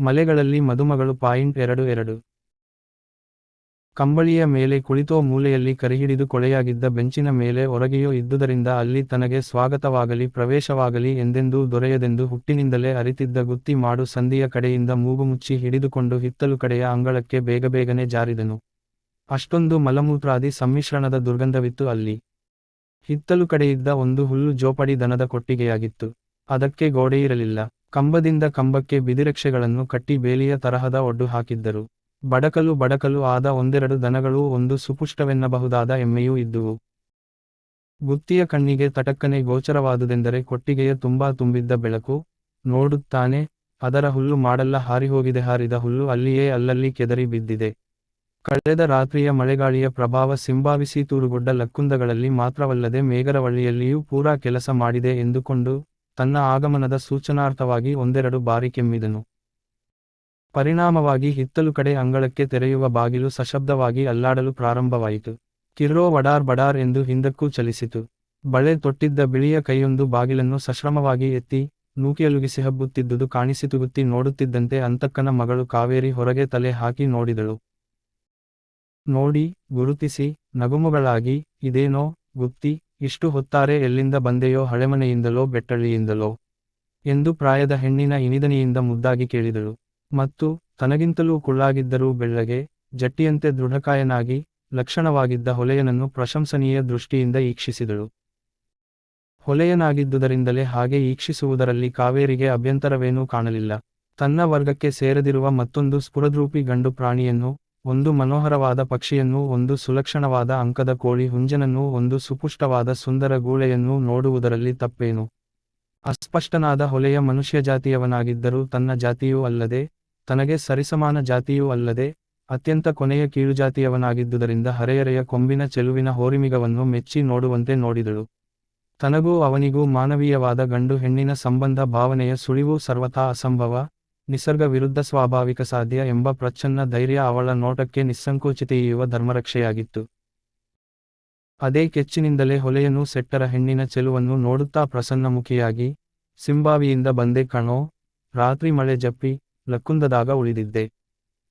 Malegalalli Madumagalu point ಎರಡು ಎರಡು. ಕಂಬಳಿಯ ಮೇಲೆ ಕುಳಿತೋ ಮೂಲೆಯಲ್ಲಿ ಕರಿಹಿಡಿದು ಕೊಳೆಯಾಗಿದ್ದ ಬೆಂಚಿನ ಮೇಲೆ ಹೊರಗೆಯೋ ಇದ್ದುದರಿಂದ ಅಲ್ಲಿ ತನಗೆ ಸ್ವಾಗತವಾಗಲಿ ಪ್ರವೇಶವಾಗಲಿ ಎಂದೆಂದೂ ದೊರೆಯದೆಂದು ಹುಟ್ಟಿನಿಂದಲೇ ಅರಿತಿದ್ದ ಗುತ್ತಿ ಮಾಡು ಸಂದಿಯ ಕಡೆಯಿಂದ ಮೂಗು ಮುಚ್ಚಿ ಹಿಡಿದುಕೊಂಡು ಹಿತ್ತಲು ಕಡೆಯ ಅಂಗಳಕ್ಕೆ ಬೇಗಬೇಗನೆ ಜಾರಿದನು. ಅಷ್ಟೊಂದು ಮಲಮೂತ್ರಾದಿ ಸಮ್ಮಿಶ್ರಣದ ದುರ್ಗಂಧವಿತ್ತು ಅಲ್ಲಿ. ಹಿತ್ತಲು ಕಡೆಯಿದ್ದ ಒಂದು ಹುಲ್ಲು ಜೋಪಡಿ ದನದ ಕೊಟ್ಟಿಗೆಯಾಗಿತ್ತು. ಅದಕ್ಕೆ ಗೋಡೆಯಿರಲಿಲ್ಲ ಕಂಬದಿಂದ ಕಂಬಕ್ಕೆ ಬಿದಿರಕ್ಷೆಗಳನ್ನು ಕಟ್ಟಿ ಬೇಲಿಯ ತರಹದ ಒಡ್ಡು ಹಾಕಿದ್ದರು. ಬಡಕಲು ಬಡಕಲು ಆದ ಒಂದೆರಡು ದನಗಳೂ ಒಂದು ಸುಪುಷ್ಟವೆನ್ನಬಹುದಾದ ಎಮ್ಮೆಯೂ ಇದ್ದುವು. ಗುತ್ತಿಯ ಕಣ್ಣಿಗೆ ತಟಕ್ಕನೆ ಗೋಚರವಾದುದೆಂದರೆ ಕೊಟ್ಟಿಗೆಯ ತುಂಬಾ ತುಂಬಿದ್ದ ಬೆಳಕು, ನೋಡುತ್ತಾನೆ, ಅದರ ಹುಲ್ಲು ಮಾಡಲ್ಲ ಹಾರಿಹೋಗಿದೆ, ಹಾರಿದ ಹುಲ್ಲು ಅಲ್ಲಿಯೇ ಅಲ್ಲಲ್ಲಿ ಕೆದರಿ ಬಿದ್ದಿದೆ. ಕಳೆದ ರಾತ್ರಿಯ ಮಳೆಗಾಳಿಯ ಪ್ರಭಾವ ಸಿಂಬಾವಿಸಿ ತೂರುಗೊಡ್ಡ ಲಕ್ಕುಂದಗಳಲ್ಲಿ ಮಾತ್ರವಲ್ಲದೆ ಮೇಗರವಳ್ಳಿಯಲ್ಲಿಯೂ ಪೂರಾ ಕೆಲಸ ಮಾಡಿದೆ ಎಂದುಕೊಂಡು ತನ್ನ ಆಗಮನದ ಸೂಚನಾರ್ಥವಾಗಿ ಒಂದೆರಡು ಬಾರಿ ಕೆಮ್ಮಿದನು. ಪರಿಣಾಮವಾಗಿ ಹಿತ್ತಲು ಕಡೆ ಅಂಗಳಕ್ಕೆ ತೆರೆಯುವ ಬಾಗಿಲು ಸಶಬ್ದವಾಗಿ ಅಲ್ಲಾಡಲು ಪ್ರಾರಂಭವಾಯಿತು. ಕಿರ್ರೋ ವಡಾರ್ ಬಡಾರ್ ಎಂದು ಹಿಂದಕ್ಕೂ ಚಲಿಸಿತು. ಬಳೆ ತೊಟ್ಟಿದ್ದ ಬಿಳಿಯ ಕೈಯೊಂದು ಬಾಗಿಲನ್ನು ಸಶ್ರಮವಾಗಿ ಎತ್ತಿ ನೂಕಿಯಲುಗಿಸಿ ಹಬ್ಬುತ್ತಿದ್ದುದು ಕಾಣಿಸಿತುಗುತ್ತಿ ನೋಡುತ್ತಿದ್ದಂತೆ ಅಂತಕ್ಕನ ಮಗಳು ಕಾವೇರಿ ಹೊರಗೆ ತಲೆ ಹಾಕಿ ನೋಡಿದಳು. ನೋಡಿ, ಗುರುತಿಸಿ, ನಗುಮುಗಳಾಗಿ, ಇದೇನೋ, ಗುತ್ತಿ ಇಷ್ಟು ಹೊತ್ತಾರೆ ಎಲ್ಲಿಂದ ಬಂದೆಯೋ ಹಳೆಮನೆಯಿಂದಲೋ ಬೆಟ್ಟಳ್ಳಿಯಿಂದಲೋ ಎಂದು ಪ್ರಾಯದ ಹೆಣ್ಣಿನ ಇನಿದನಿಯಿಂದ ಮುದ್ದಾಗಿ ಕೇಳಿದಳು. ಮತ್ತು ತನಗಿಂತಲೂ ಕುಳ್ಳಾಗಿದ್ದರೂ ಬೆಳ್ಳಗೆ, ಜಟ್ಟಿಯಂತೆ ದೃಢಕಾಯನಾಗಿ, ಲಕ್ಷಣವಾಗಿದ್ದ ಹೊಲೆಯನನ್ನು ಪ್ರಶಂಸನೀಯ ದೃಷ್ಟಿಯಿಂದ ಈಕ್ಷಿಸಿದಳು. ಹೊಲೆಯನಾಗಿದ್ದುದರಿಂದಲೇ ಹಾಗೆ ಈಕ್ಷಿಸುವುದರಲ್ಲಿ ಕಾವೇರಿಗೆ ಅಭ್ಯಂತರವೇನೂ ಕಾಣಲಿಲ್ಲ. ತನ್ನ ವರ್ಗಕ್ಕೆ ಸೇರದಿರುವ ಮತ್ತೊಂದು ಸ್ಫುರದ್ರೂಪಿ ಗಂಡು ಪ್ರಾಣಿಯನ್ನು ಒಂದು ಮನೋಹರವಾದ ಪಕ್ಷಿಯನ್ನೂ, ಒಂದು ಸುಲಕ್ಷಣವಾದ ಅಂಕದ ಕೋಳಿ, ಹುಂಜನನ್ನೂ, ಒಂದು ಸುಪುಷ್ಟವಾದ ಸುಂದರ ಗೂಳೆಯನ್ನೂ ನೋಡುವುದರಲ್ಲಿ ತಪ್ಪೇನು? ಅಸ್ಪಷ್ಟನಾದ ಹೊಲೆಯ ಮನುಷ್ಯ ಜಾತಿಯವನಾಗಿದ್ದರೂ ತನ್ನ ಜಾತಿಯೂ ಅಲ್ಲದೆ, ತನಗೆ ಸರಿಸಮಾನ ಜಾತಿಯೂ ಅಲ್ಲದೆ, ಅತ್ಯಂತ ಕೊನೆಯ ಕೀಳುಜಾತಿಯವನಾಗಿದ್ದುದರಿಂದ ಹರೆಯರೆಯ ಕೊಂಬಿನ ಚೆಲುವಿನ ಹೋರಿಮಿಗವನ್ನು ಮೆಚ್ಚಿ ನೋಡುವಂತೆ ನೋಡಿದಳು. ತನಗೂ ಅವನಿಗೂ ಮಾನವೀಯವಾದ ಗಂಡು ಹೆಣ್ಣಿನ ಸಂಬಂಧ ಭಾವನೆಯ ಸುಳಿವು ಸರ್ವಥಾ ಅಸಂಭವ. ನಿಸರ್ಗ ವಿರುದ್ಧ ಸ್ವಾಭಾವಿಕ ಸಾಧ್ಯ ಎಂಬ ಪ್ರಚ್ಛನ್ನ ಧೈರ್ಯ ಅವಳ ನೋಟಕ್ಕೆ ನಿಸ್ಸಂಕೋಚಿತೆಯುವ ಧರ್ಮರಕ್ಷೆಯಾಗಿತ್ತು. ಅದೇ ಕೆಚ್ಚಿನಿಂದಲೇ ಹೊಲೆಯನು ಸೆಟ್ಟರ ಹೆಣ್ಣಿನ ಚೆಲುವನ್ನು ನೋಡುತ್ತಾ ಪ್ರಸನ್ನಮುಖಿಯಾಗಿ, ಸಿಂಬಾವಿಯಿಂದ ಬಂದೆ ಕಣೋ, ರಾತ್ರಿ ಮಳೆ ಜಪ್ಪಿ, ಲಕ್ಕುಂದದಾಗ ಉಳಿದಿದ್ದೆ.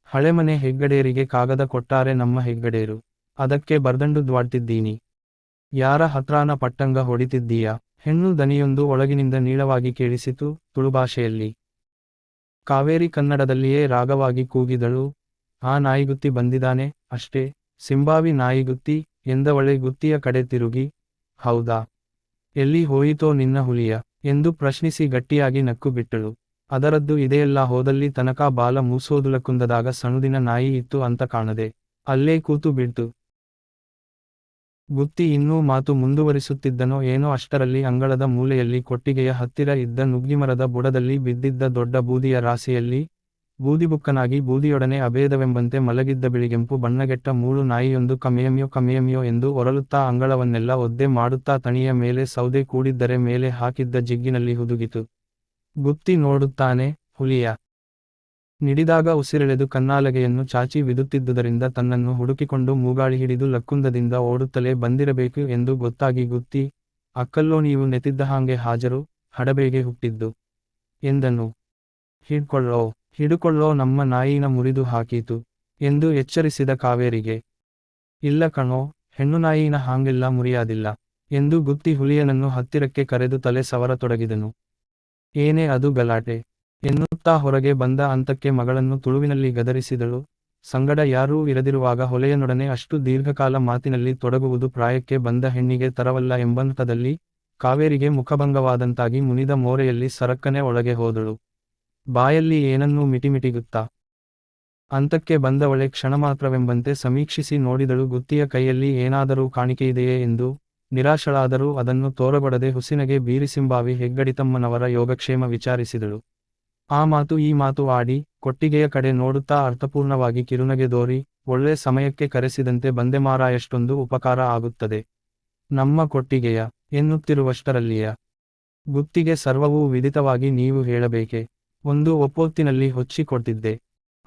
ಹಳೆಮನೆ ಹೆಗ್ಗಡೇರಿಗೆ ಕಾಗದ ಕೊಟ್ಟಾರೆ ನಮ್ಮ ಹೆಗ್ಗಡೇರು, ಅದಕ್ಕೆ ಬರ್ದಂಡು ದ್ವಾಡ್ತಿದ್ದೀನಿ. ಯಾರ ಹತ್ರಾನ ಪಟ್ಟಂಗ ಹೊಡಿತಿದ್ದೀಯಾ? ಹೆಣ್ಣು ದನಿಯೊಂದು ಒಳಗಿನಿಂದ ನೀಳವಾಗಿ ಕೇಳಿಸಿತು ತುಳುಭಾಷೆಯಲ್ಲಿ. ಕಾವೇರಿ ಕನ್ನಡದಲ್ಲಿಯೇ ರಾಗವಾಗಿ ಕೂಗಿದಳು. ಆ ನಾಯಿಗುತ್ತಿ ಬಂದಿದಾನೆ ಅಷ್ಟೇ. ಸಿಂಬಾವಿ ನಾಯಿಗುತ್ತಿ, ಎಂದವಳೆ ಗುತ್ತಿಯ ಕಡೆ ತಿರುಗಿ. ಹೌದಾ? ಎಲ್ಲಿ ಹೋಯಿತೋ ನಿನ್ನ ಹುಲಿಯ, ಎಂದು ಪ್ರಶ್ನಿಸಿ ಗಟ್ಟಿಯಾಗಿ ನಕ್ಕು ಬಿಟ್ಟಳು ಅದರದ್ದು ಇದೆಯಲ್ಲ ಹೋದಲ್ಲಿ ತನಕ ಬಾಲ ಮೂಸೋದುಲಕುಂದದಾಗ ಸಣುದಿನ ನಾಯಿ ಇತ್ತು ಅಂತ ಕಾಣದೆ. ಅಲ್ಲೇ ಕೂತು ಬಿಡ್ತು. ಗುತ್ತಿ ಇನ್ನೂ ಮಾತು ಮುಂದುವರಿಸುತ್ತಿದ್ದನೋ ಏನೋ ಅಷ್ಟರಲ್ಲಿ ಅಂಗಳದ ಮೂಲೆಯಲ್ಲಿ ಕೊಟ್ಟಿಗೆಯ ಹತ್ತಿರ ಇದ್ದ ನುಗ್ಗಿಮರದ ಬುಡದಲ್ಲಿ ಬಿದ್ದಿದ್ದ ದೊಡ್ಡ ಬೂದಿಯ ರಾಶಿಯಲ್ಲಿ ಬೂದಿಬುಕ್ಕನಾಗಿ ಬೂದಿಯೊಡನೆ ಅಭೇದವೆಂಬಂತೆ ಮಲಗಿದ್ದ ಬಿಳಿಗೆಂಪು ಬಣ್ಣಗೆಟ್ಟ ಮೂಳು ನಾಯಿಯೊಂದು ಕಮೆಯಮ್ಯೋ ಕಮೆಯಮ್ಯೋ ಎಂದು ಒರಲುತ್ತಾ ಅಂಗಳವನ್ನೆಲ್ಲ ಒದ್ದೆ ಮಾಡುತ್ತಾ ತಣಿಯ ಮೇಲೆ ಸೌದೆ ಕೂಡಿದ್ದರೆ ಮೇಲೆ ಹಾಕಿದ್ದ ಜಿಗ್ಗಿನಲ್ಲಿ ಹುದುಗಿತು. ಗುತ್ತಿ ನೋಡುತ್ತಾನೆ ಹುಲಿಯ ನಿಡಿದಾಗ ಉಸಿರೆಳೆದು ಕನ್ನಾಲಗೆಯನ್ನು ಚಾಚಿ ವಿದುತ್ತಿದ್ದುದರಿಂದ ತನ್ನನ್ನು ಹುಡುಕಿಕೊಂಡು ಮೂಗಾಳಿ ಹಿಡಿದು ಲಕ್ಕುಂದದಿಂದ ಓಡುತ್ತಲೇ ಬಂದಿರಬೇಕು ಎಂದು ಗೊತ್ತಾಗಿ ಗುತ್ತಿ, ಅಕ್ಕಲ್ಲೋ ನೀವು ನೆತಿದ್ದ ಹಾಂಗೆ ಹಾಜರು, ಹಡಬೇಗೆ ಹುಟ್ಟಿದ್ದು ಎಂದನು. ಹಿಡ್ಕೊಳ್ಳೋ, ಹಿಡುಕೊಳ್ಳೋ ನಮ್ಮ ನಾಯಿನ ಮುರಿದು ಹಾಕೀತು ಎಂದು ಎಚ್ಚರಿಸಿದ ಕಾವೇರಿಗೆ. ಇಲ್ಲ ಕಣೋ, ಹೆಣ್ಣು ನಾಯಿನ ಹಾಂಗೆಲ್ಲ ಮುರಿಯಾದಿಲ್ಲ ಎಂದು ಗುತ್ತಿ ಹುಲಿಯನನ್ನು ಹತ್ತಿರಕ್ಕೆ ಕರೆದು ತಲೆ ಸವರತೊಡಗಿದನು. ಏನೇ ಅದು ಗಲಾಟೆ ಎನ್ನುತ್ತಾ ಹೊರಗೆ ಬಂದ ಅಂತಕ್ಕೆ ಮಗಳನ್ನು ತುಳುವಿನಲ್ಲಿ ಗದರಿಸಿದಳು. ಸಂಗಡ ಯಾರೂ ಇರದಿರುವಾಗ ಹೊಲೆಯನೊಡನೆ ಅಷ್ಟು ದೀರ್ಘಕಾಲ ಮಾತಿನಲ್ಲಿ ತೊಡಗುವುದು ಪ್ರಾಯಕ್ಕೆ ಬಂದ ಹೆಣ್ಣಿಗೆ ತರವಲ್ಲ ಎಂಬಂತದಲ್ಲಿ ಕಾವೇರಿಗೆ ಮುಖಭಂಗವಾದಂತಾಗಿ ಮುನಿದ ಮೋರೆಯಲ್ಲಿ ಸರಕ್ಕನೆ ಒಳಗೆ ಹೋದಳು. ಬಾಯಲ್ಲಿ ಏನನ್ನೂ ಮಿಟಿಮಿಟಿಗುತ್ತಾ? ಅಂತಕ್ಕೆ ಬಂದವಳೆ ಕ್ಷಣಮಾತ್ರವೆಂಬಂತೆ ಸಮೀಕ್ಷಿಸಿ ನೋಡಿದಳು ಗುತ್ತಿಯ ಕೈಯಲ್ಲಿ ಏನಾದರೂ ಕಾಣಿಕೆಯಿದೆಯೇ ಎಂದು. ನಿರಾಶಳಾದರೂ ಅದನ್ನು ತೋರಬಡದೆ ಹುಸಿನಗೆ ಬೀರಿಸಿಂಬಾವಿ ಹೆಗ್ಗಡಿತಮ್ಮನವರ ಯೋಗಕ್ಷೇಮ ವಿಚಾರಿಸಿದಳು. ಆ ಮಾತು ಈ ಮಾತು ಆಡಿ ಕೊಟ್ಟಿಗೆಯ ಕಡೆ ನೋಡುತ್ತಾ ಅರ್ಥಪೂರ್ಣವಾಗಿ ಕಿರುನಗೆ ದೋರಿ, ಒಳ್ಳೆ ಸಮಯಕ್ಕೆ ಕರೆಸಿದಂತೆ ಬಂದೆ ಮಾರಾಯಷ್ಟೊಂದು ಉಪಕಾರ ಆಗುತ್ತದೆ. ನಮ್ಮ ಕೊಟ್ಟಿಗೆಯ, ಎನ್ನುತ್ತಿರುವಷ್ಟರಲ್ಲಿಯ. ಗುತ್ತಿಗೆ ಸರ್ವವೂ ವಿದಿತವಾಗಿ ನೀವು ಹೇಳಬೇಕೆ? ಒಂದು ಒಪ್ಪೊತ್ತಿನಲ್ಲಿ ಹೊಚ್ಚಿಕೊಟ್ಟಿದ್ದೆ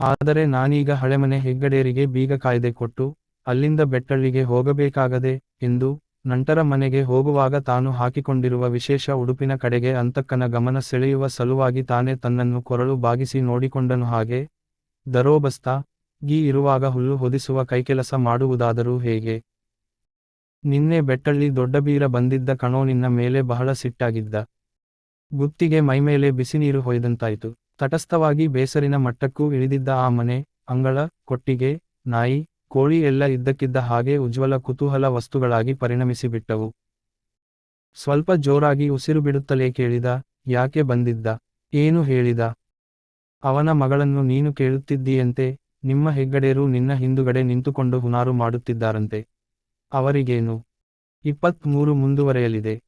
ಆದರೆ ನಾನೀಗ ಹಳೆಮನೆ ಹೆಗ್ಗಡೇರಿಗೆ ಬೀಗ ಕಾಯ್ದೆ ಕೊಟ್ಟು, ಅಲ್ಲಿಂದ ಬೆಟ್ಟಳ್ಳಿಗೆ ಹೋಗಬೇಕಾಗದೆ, ಎಂದು ನಂತರ ಮನೆಗೆ ಹೋಗುವಾಗ ತಾನು ಹಾಕಿಕೊಂಡಿರುವ ವಿಶೇಷ ಉಡುಪಿನ ಕಡೆಗೆ ಅಂತಕ್ಕನ ಗಮನ ಸೆಳೆಯುವ ಸಲುವಾಗಿ ತಾನೇ ತನ್ನನ್ನು ಕೊರಳು ಬಾಗಿಸಿ ನೋಡಿಕೊಂಡನು. ಹಾಗೆ ದರೋಬಸ್ತ ಗೀ ಇರುವಾಗ ಹುಲ್ಲು ಹೊದಿಸುವ ಕೈಕೆಲಸ ಮಾಡುವುದಾದರೂ ಹೇಗೆ? ನಿನ್ನೆ ಬೆಟ್ಟಳ್ಳಿ ದೊಡ್ಡಬೀರ ಬಂದಿದ್ದ ಕಣೋ ನಿನ್ನ ಮೇಲೆ ಬಹಳ ಸಿಟ್ಟಾಗಿದ್ದ. ಗುತ್ತಿಗೆ ಮೈಮೇಲೆ ಬಿಸಿನೀರು ಹೊಯ್ದಂತಾಯಿತು. ತಟಸ್ಥವಾಗಿ ಬೇಸರಿನ ಮಟ್ಟಕ್ಕೂ ಇಳಿದಿದ್ದ ಆ ಮನೆ, ಅಂಗಳ, ಕೊಟ್ಟಿಗೆ, ನಾಯಿ ಕೋಳಿ ಎಲ್ಲ ಇದ್ದಕ್ಕಿದ್ದ ಹಾಗೆ ಉಜ್ವಲ ಕುತೂಹಲ ವಸ್ತುಗಳಾಗಿ ಪರಿಣಮಿಸಿಬಿಟ್ಟವು. ಸ್ವಲ್ಪ ಜೋರಾಗಿ ಉಸಿರು ಬಿಡುತ್ತಲೇ ಕೇಳಿದ, ಯಾಕೆ ಬಂದಿದ್ದ? ಏನು ಹೇಳಿದ? ಅವನ ಮಗಳನ್ನು ನೀನು ಕೇಳುತ್ತಿದ್ದೀಯಂತೆ, ನಿಮ್ಮ ಹೆಗ್ಗಡೆಯರು ನಿನ್ನ ಹಿಂದುಗಡೆ ನಿಂತುಕೊಂಡು ಹುನಾರು ಮಾಡುತ್ತಿದ್ದಾರಂತೆ. ಅವರಿಗೇನು? ಇಪ್ಪತ್ಮೂರು ಮುಂದುವರೆಯಲಿದೆ.